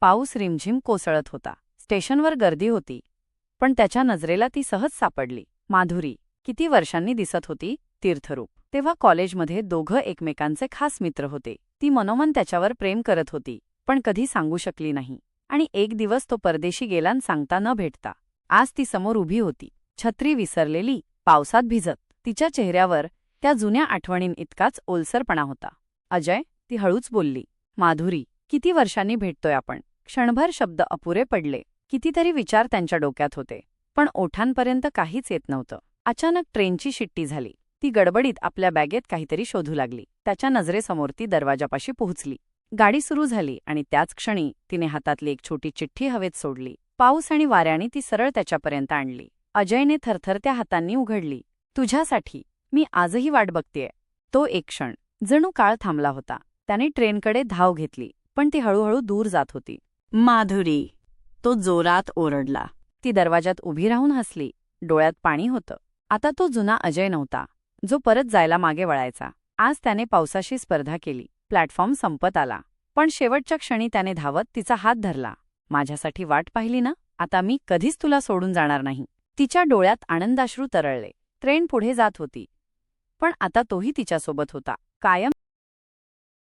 पाऊस रिमझिम कोसळत होता. स्टेशनवर गर्दी होती. पण त्याच्या नजरेला ती सहज सापडली. माधुरी किती वर्षांनी दिसत होती? तीर्थरूप. तेव्हा कॉलेजमध्ये दोघं एकमेकांचे खास मित्र होते. ती मनोमन त्याच्यावर प्रेम करत होती पण कधी सांगू शकली नाही. आणि एक दिवस तो परदेशी गेलान सांगता न भेटता. आज ती समोर उभी होती. छत्री विसरलेली पावसात भिजत. तिच्या चेहऱ्यावर त्या जुन्या आठवणीं इतकाच ओलसरपणा होता. अजय ती हळूच बोलली माधुरी किती वर्षांनी भेटतोय आपण? क्षणभर शब्द अपुरे पडले. कितीतरी विचार त्यांच्या डोक्यात होते. पण ओठांपर्यंत काहीच येत नव्हतं. अचानक ट्रेनची शिट्टी झाली. ती गडबडीत आपल्या बॅगेत काहीतरी शोधू लागली. त्याच्या नजरेसमोर ती दरवाजापाशी पोहोचली. गाडी सुरू झाली आणि त्याच क्षणी तिने हातातली एक छोटी चिठ्ठी हवेत सोडली. पाऊस आणि वाऱ्याने ती सरळ त्याच्यापर्यंत आणली. अजयने थरथरत्या हातांनी उघडली. तुझ्यासाठी. मी आजही वाट बघतेय. तो एक क्षण. जणू काळ थांबला होता. त्याने ट्रेनकडे धाव घेतली. पण ती हळूहळू दूर जात होती. माधुरी तो जोरात ओरडला. ती दरवाजात उभी राहून हसली. डोळ्यात पाणी होतं. आता तो जुना अजय नव्हता जो परत जायला मागे वळायचा. आज त्याने पावसाशी स्पर्धा केली. प्लॅटफॉर्म संपत आला. पण शेवटच्या क्षणी त्याने धावत तिचा हात धरला. माझ्यासाठी वाट पाहिली ना? आता मी कधीच तुला सोडून जाणार नाही. तिच्या डोळ्यात आनंदाश्रू तरळले. ट्रेन पुढे जात होती. पण आता तोही तिच्यासोबत होता. कायम